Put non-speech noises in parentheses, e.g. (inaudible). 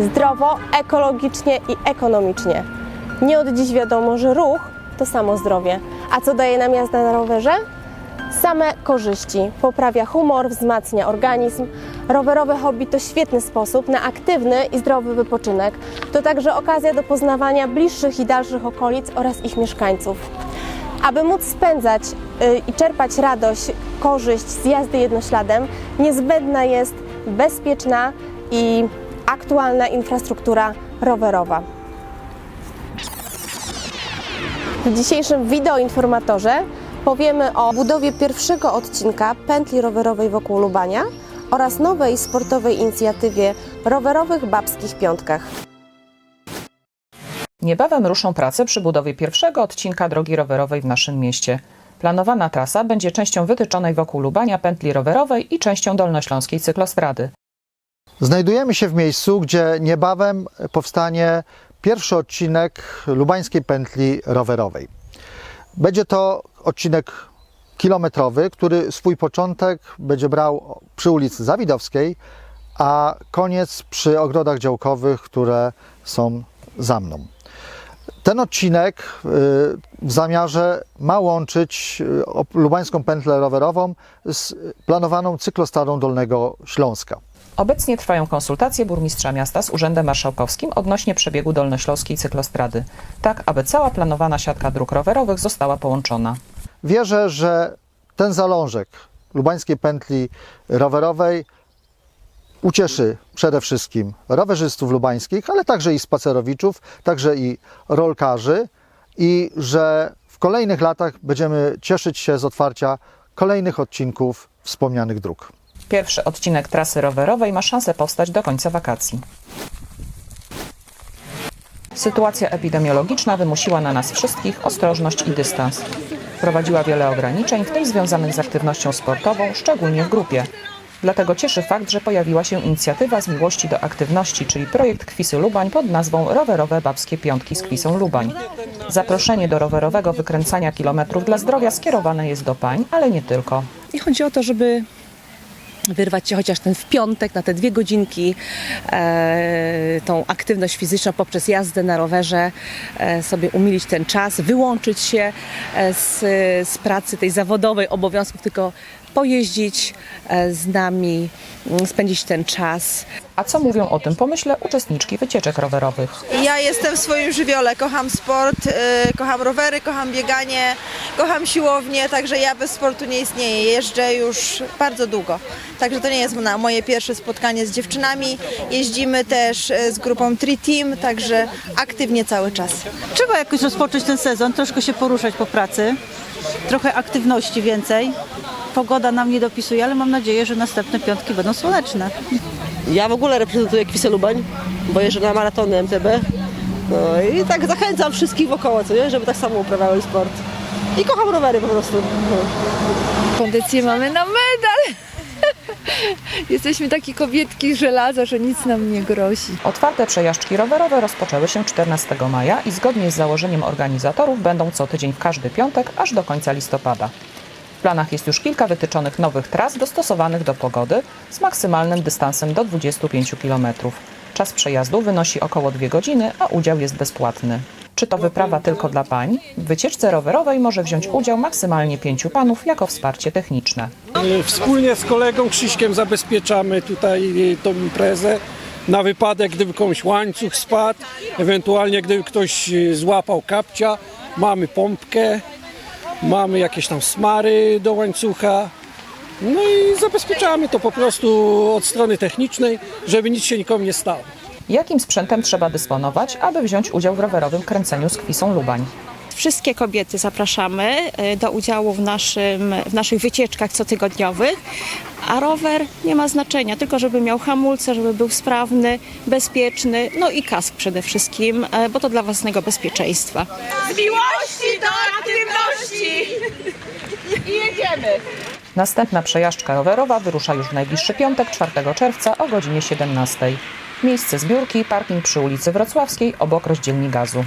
Zdrowo, ekologicznie i ekonomicznie. Nie od dziś wiadomo, że ruch to samo zdrowie. A co daje nam jazda na rowerze? Same korzyści. Poprawia humor, wzmacnia organizm. Rowerowe hobby to świetny sposób na aktywny i zdrowy wypoczynek. To także okazja do poznawania bliższych i dalszych okolic oraz ich mieszkańców. Aby móc spędzać y, i czerpać radość, korzyść z jazdy jednośladem, niezbędna jest bezpieczna i aktualna infrastruktura rowerowa. W dzisiejszym wideoinformatorze powiemy o budowie pierwszego odcinka pętli rowerowej wokół Lubania oraz nowej sportowej inicjatywie rowerowych babskich piątkach. Niebawem ruszą prace przy budowie pierwszego odcinka drogi rowerowej w naszym mieście. Planowana trasa będzie częścią wytyczonej wokół Lubania pętli rowerowej i częścią dolnośląskiej cyklostrady. Znajdujemy się w miejscu, gdzie niebawem powstanie pierwszy odcinek lubańskiej pętli rowerowej. Będzie to odcinek kilometrowy, który swój początek będzie brał przy ulicy Zawidowskiej, a koniec przy ogrodach działkowych, które są za mną. Ten odcinek y, w zamiarze ma łączyć y, lubańską pętlę rowerową z planowaną cyklostradą Dolnego Śląska. Obecnie trwają konsultacje burmistrza miasta z Urzędem Marszałkowskim odnośnie przebiegu dolnośląskiej cyklostrady, tak aby cała planowana siatka dróg rowerowych została połączona. Wierzę, że ten zalążek lubańskiej pętli rowerowej ucieszy przede wszystkim rowerzystów lubańskich, ale także i spacerowiczów, także i rolkarzy i że w kolejnych latach będziemy cieszyć się z otwarcia kolejnych odcinków wspomnianych dróg. Pierwszy odcinek trasy rowerowej ma szansę powstać do końca wakacji. Sytuacja epidemiologiczna wymusiła na nas wszystkich ostrożność i dystans. Wprowadziła wiele ograniczeń, w tym związanych z aktywnością sportową, szczególnie w grupie. Dlatego cieszy fakt, że pojawiła się inicjatywa z miłości do aktywności, czyli projekt Kwisy Lubań pod nazwą Rowerowe Babskie Piątki z Kwisą Lubań. Zaproszenie do rowerowego wykręcania kilometrów dla zdrowia skierowane jest do pań, ale nie tylko. I chodzi o to, żeby wyrwać się chociaż ten w piątek na te dwie godzinki, e, tą aktywność fizyczną poprzez jazdę na rowerze, e, sobie umilić ten czas, wyłączyć się e, z, z pracy tej zawodowej, obowiązków, tylko pojeździć e, z nami, m, spędzić ten czas. A co mówią o tym pomyśle uczestniczki wycieczek rowerowych? Ja jestem w swoim żywiole, kocham sport, y, kocham rowery, kocham bieganie, kocham siłownię, także ja bez sportu nie istnieję. Jeżdżę już bardzo długo, także to nie jest moje pierwsze spotkanie z dziewczynami. Jeździmy też y, z grupą Tri Team, także aktywnie cały czas. Trzeba jakoś rozpocząć ten sezon, troszkę się poruszać po pracy, trochę aktywności więcej. Pogoda nam nie dopisuje, ale mam nadzieję, że następne piątki będą słoneczne. Ja w ogóle reprezentuję Kwisę Lubań, bo jeżdżę na maratony MTB. No i tak zachęcam wszystkich wokoło, co nie? Żeby tak samo uprawiały sport. I kocham rowery po prostu. Kondycję mamy na medal. (laughs) Jesteśmy takie kobietki żelaza, że nic nam nie grozi. Otwarte przejażdżki rowerowe rozpoczęły się 14 maja i zgodnie z założeniem organizatorów będą co tydzień w każdy piątek aż do końca listopada. W planach jest już kilka wytyczonych nowych tras dostosowanych do pogody z maksymalnym dystansem do 25 km. Czas przejazdu wynosi około 2 godziny, a udział jest bezpłatny. Czy to wyprawa tylko dla pań? W wycieczce rowerowej może wziąć udział maksymalnie pięciu panów jako wsparcie techniczne. Wspólnie z kolegą Krzyśkiem zabezpieczamy tutaj y, tą imprezę na wypadek, gdyby komuś łańcuch spadł, ewentualnie gdyby ktoś y, złapał kapcia, mamy pompkę, mamy jakieś tam smary do łańcucha. No i zabezpieczamy to po prostu od strony technicznej, żeby nic się nikomu nie stało. Jakim sprzętem trzeba dysponować, aby wziąć udział w rowerowym kręceniu z Kwisą Lubań? Wszystkie kobiety zapraszamy e, do udziału w, naszym, w naszych wycieczkach cotygodniowych, a rower nie ma znaczenia, tylko żeby miał hamulce, żeby był sprawny, bezpieczny, no i kask przede wszystkim, e, bo to dla własnego bezpieczeństwa. Następna przejażdżka rowerowa wyrusza już w najbliższy piątek, 4 czerwca o godzinie 17. Miejsce zbiórki, parking przy ulicy Wrocławskiej obok rozdzielni gazu.